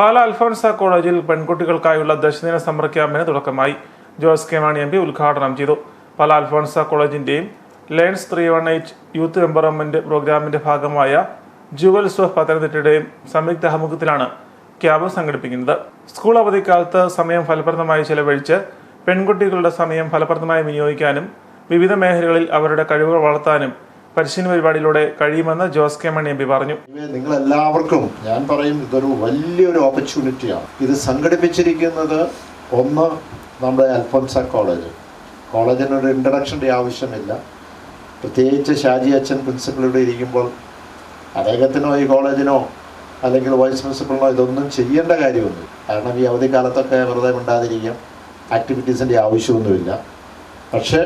പാല അൽഫോൺസ കോളേജിൽ പെൺകുട്ടികൾക്കായുള്ള ദശദിന സമ്മർ ക്യാമ്പിന് തുടക്കമായി. Jose K Mani M P ഉദ്ഘാടനം ചെയ്തു. Pala Alphonsa കോളേജിന്റെയും lions three one eight youth empowerment പ്രോഗ്രാമിന്റെ ഭാഗമായ ജുവൽസ് ഓഫ് പത്തനംതിട്ടയുടെയും സംയുക്ത ആഭിമുഖ്യത്തിലാണ് ക്യാമ്പ് സംഘടിപ്പിക്കുന്നത്. സ്കൂൾ അവധിക്കാലത്ത് സമയം ഫലപ്രദമായി ചെലവഴിച്ച് പെൺകുട്ടികളുടെ സമയം ഫലപ്രദമായി വിനിയോഗിക്കാനും വിവിധ മേഖലകളിൽ അവരുടെ കഴിവുകൾ വളർത്താനും പരിശീലന പരിപാടിയിലൂടെ കഴിയുമെന്ന് Jose K Mani M P പറഞ്ഞു. നിങ്ങൾ എല്ലാവർക്കും ഞാൻ പറയും ഇതൊരു വലിയൊരു ഓപ്പർച്യൂണിറ്റിയാണ് ഇത് സംഘടിപ്പിച്ചിരിക്കുന്നത് ഒന്ന് നമ്മുടെ അൽഫോൻസ കോളേജ്. കോളേജിന് ഒരു ഇൻട്രഡക്ഷന്റെ ആവശ്യമില്ല. പ്രത്യേകിച്ച് ഷാജി അച്ഛൻ പ്രിൻസിപ്പളിവിടെ ഇരിക്കുമ്പോൾ അദ്ദേഹത്തിനോ ഈ കോളേജിനോ അല്ലെങ്കിൽ വൈസ് പ്രിൻസിപ്പളിനോ ഇതൊന്നും ചെയ്യേണ്ട കാര്യമൊന്നും കാരണം ഈ അവധിക്കാലത്തൊക്കെ വെറുതെ മിണ്ടാതിരിക്കാം. ആക്ടിവിറ്റീസിന്റെ ആവശ്യമൊന്നുമില്ല. പക്ഷേ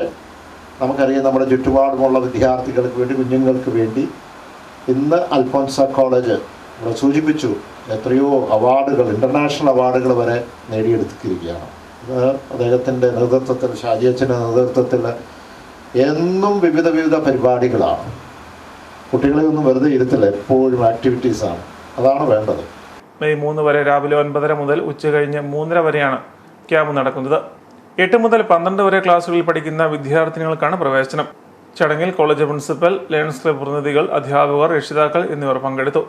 നമുക്കറിയാം നമ്മുടെ ചുറ്റുപാടുമുള്ള വിദ്യാർത്ഥികൾക്ക് വേണ്ടി കുഞ്ഞുങ്ങൾക്ക് വേണ്ടി ഇന്ന് അൽഫോൻസ കോളേജ് ഇവിടെ സൂചിപ്പിച്ചു എത്രയോ അവാർഡുകൾ ഇന്റർനാഷണൽ അവാർഡുകൾ വരെ നേടിയെടുത്തിരിക്കുകയാണ്. അദ്ദേഹത്തിന്റെ നേതൃത്വത്തിൽ ഷാജി അച്ഛന്റെ നേതൃത്വത്തിൽ എന്നും വിവിധ വിവിധ പരിപാടികളാണ്. കുട്ടികളെ ഒന്നും വെറുതെ ഇരുത്തില്ല എപ്പോഴും ആക്ടിവിറ്റീസാണ് അതാണ് വേണ്ടത്. മെയ് മൂന്ന് വരെ രാവിലെ ഒൻപതര മുതൽ ഉച്ച കഴിഞ്ഞ് മൂന്നര വരെയാണ് ക്യാമ്പ് നടക്കുന്നത്. എട്ട് മുതൽ പന്ത്രണ്ട് വരെ ക്ലാസ്സുകളിൽ പഠിക്കുന്ന വിദ്യാർത്ഥിനികൾക്കാണ് പ്രവേശനം. ചടങ്ങിൽ കോളേജ് പ്രിൻസിപ്പൽ ലയൺസ് ക്ലബ് പ്രതിനിധികൾ അധ്യാപകർ രക്ഷിതാക്കൾ എന്നിവർ പങ്കെടുത്തു.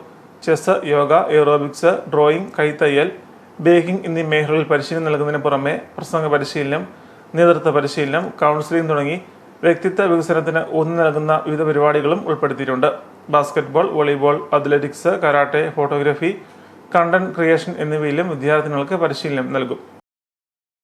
ചെസ് യോഗ എയറോബിക്സ് ഡ്രോയിങ് കൈത്തയ്യൽ ബേക്കിംഗ് എന്നീ മേഖലകളിൽ പരിശീലനം നൽകുന്നതിന് പുറമെ പ്രസംഗ പരിശീലനം നേതൃത്വ പരിശീലനം കൗൺസിലിംഗ് തുടങ്ങി വ്യക്തിത്വ വികസനത്തിന് ഊന്നൽ നൽകുന്ന വിവിധ പരിപാടികളും ഉൾപ്പെടുത്തിയിട്ടുണ്ട്. Basketball volleyball athletics karate photography content creation എന്നിവയിലും വിദ്യാർത്ഥികൾക്ക് പരിശീലനം നൽകും.